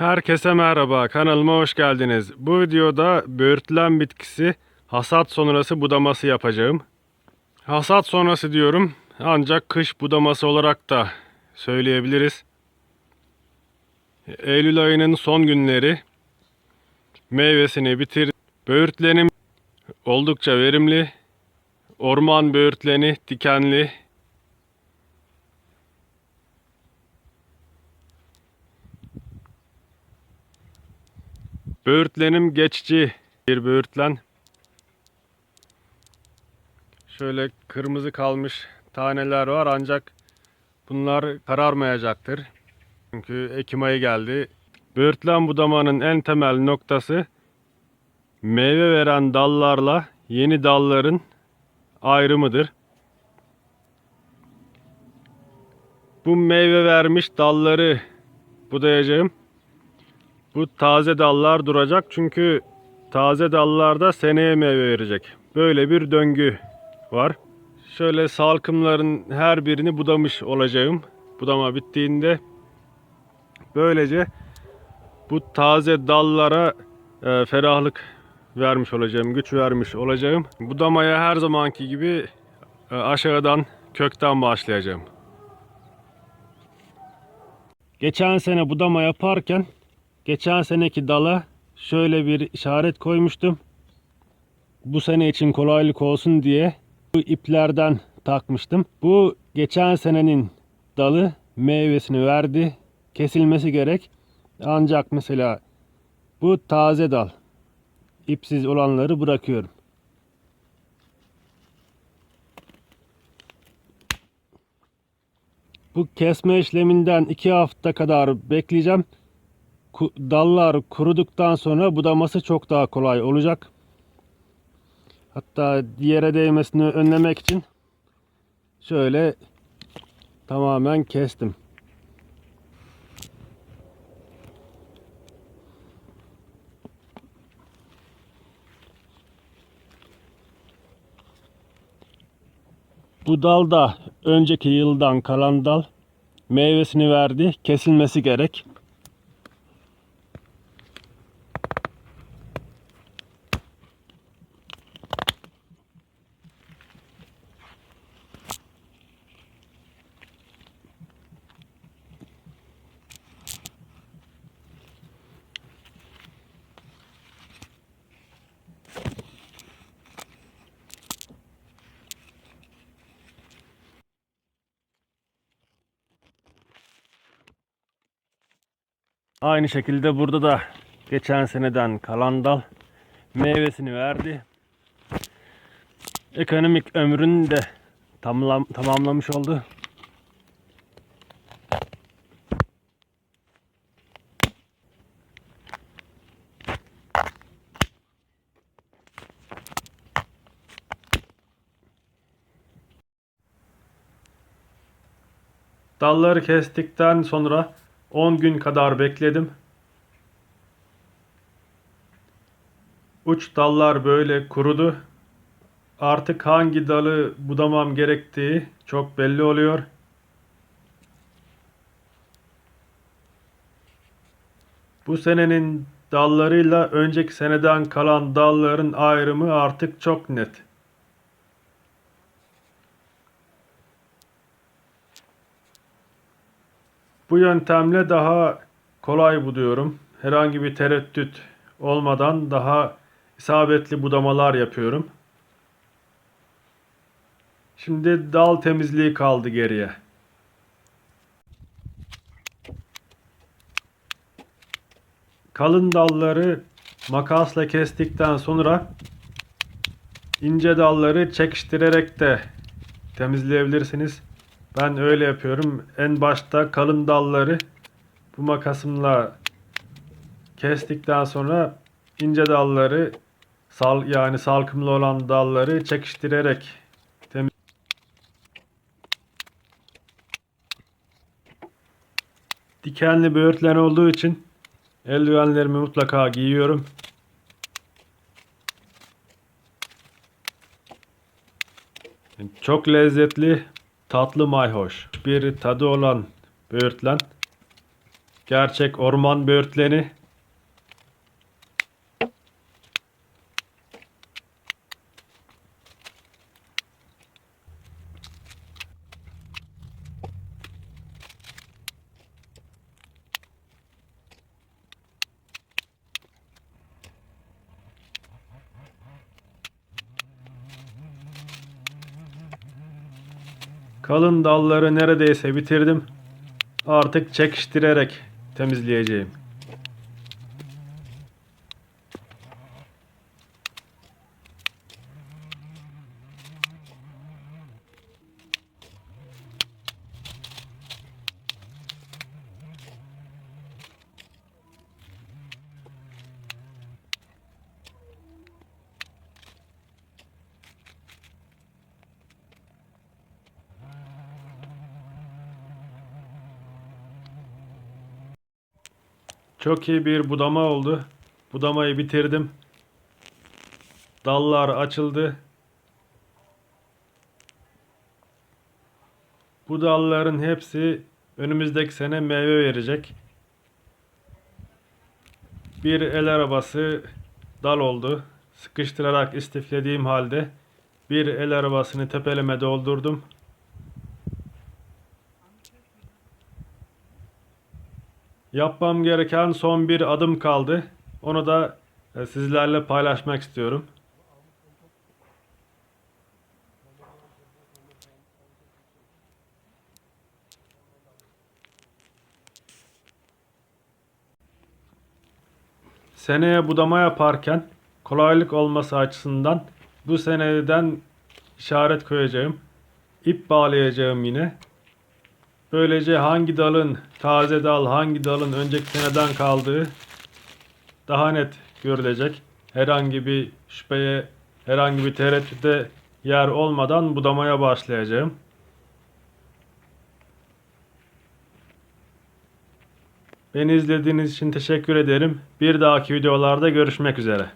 Herkese merhaba, kanalıma hoş geldiniz. Bu videoda böğürtlen bitkisi hasat sonrası budaması yapacağım. Hasat sonrası diyorum ancak kış budaması olarak da söyleyebiliriz. Eylül ayının son günleri meyvesini bitir. Böğürtlenim oldukça verimli. Orman böğürtleni dikenli Böğürtlenim geçici bir böğürtlen. Şöyle kırmızı kalmış taneler var ancak bunlar kararmayacaktır. Çünkü Ekim ayı geldi. Böğürtlen budamanın en temel noktası meyve veren dallarla yeni dalların ayrımıdır. Bu meyve vermiş dalları budayacağım. Bu taze dallar duracak çünkü taze dallarda seneye meyve verecek. Böyle bir döngü var. Şöyle salkımların her birini budamış olacağım. Budama bittiğinde böylece bu taze dallara e, ferahlık vermiş olacağım, güç vermiş olacağım. Budamaya her zamanki gibi e, aşağıdan kökten başlayacağım. Geçen sene budama yaparken Geçen seneki dala şöyle bir işaret koymuştum. Bu sene için kolaylık olsun diye bu iplerden takmıştım. Bu geçen senenin dalı meyvesini verdi. Kesilmesi gerek. Ancak mesela bu taze dal. İpsiz olanları bırakıyorum. Bu kesme işleminden iki hafta kadar bekleyeceğim dallar kuruduktan sonra budaması çok daha kolay olacak. Hatta diğere değmesini önlemek için şöyle tamamen kestim. Bu dal da önceki yıldan kalan dal meyvesini verdi. Kesilmesi gerek. Aynı şekilde burada da geçen seneden kalan dal meyvesini verdi. Ekonomik ömrünü de tamlam tamamlamış oldu. Dalları kestikten sonra 10 gün kadar bekledim. Uç dallar böyle kurudu. Artık hangi dalı budamam gerektiği çok belli oluyor. Bu senenin dallarıyla önceki seneden kalan dalların ayrımı artık çok net. Bu yöntemle daha kolay buduyorum. Herhangi bir tereddüt olmadan daha isabetli budamalar yapıyorum. Şimdi dal temizliği kaldı geriye. Kalın dalları makasla kestikten sonra ince dalları çekiştirerek de temizleyebilirsiniz. Ben öyle yapıyorum. En başta kalın dalları bu makasımla kestikten sonra ince dalları sal yani salkımlı olan dalları çekiştirerek temiz Dikenli böğürtlen olduğu için eldivenlerimi mutlaka giyiyorum. Çok lezzetli, tatlı mayhoş bir tadı olan böğürtlen. Gerçek orman böğürtleni. Kalın dalları neredeyse bitirdim. Artık çekiştirerek temizleyeceğim. Çok iyi bir budama oldu. Budamayı bitirdim. Dallar açıldı. Bu dalların hepsi önümüzdeki sene meyve verecek. Bir el arabası dal oldu. Sıkıştırarak istiflediğim halde bir el arabasını tepeleme doldurdum. Yapmam gereken son bir adım kaldı. Onu da e, sizlerle paylaşmak istiyorum. Seneye budama yaparken kolaylık olması açısından bu seneden işaret koyacağım. İp bağlayacağım yine. Böylece hangi dalın taze dal, hangi dalın önceki seneden kaldığı daha net görülecek. Herhangi bir şüpheye, herhangi bir tereddüte yer olmadan budamaya başlayacağım. Beni izlediğiniz için teşekkür ederim. Bir dahaki videolarda görüşmek üzere.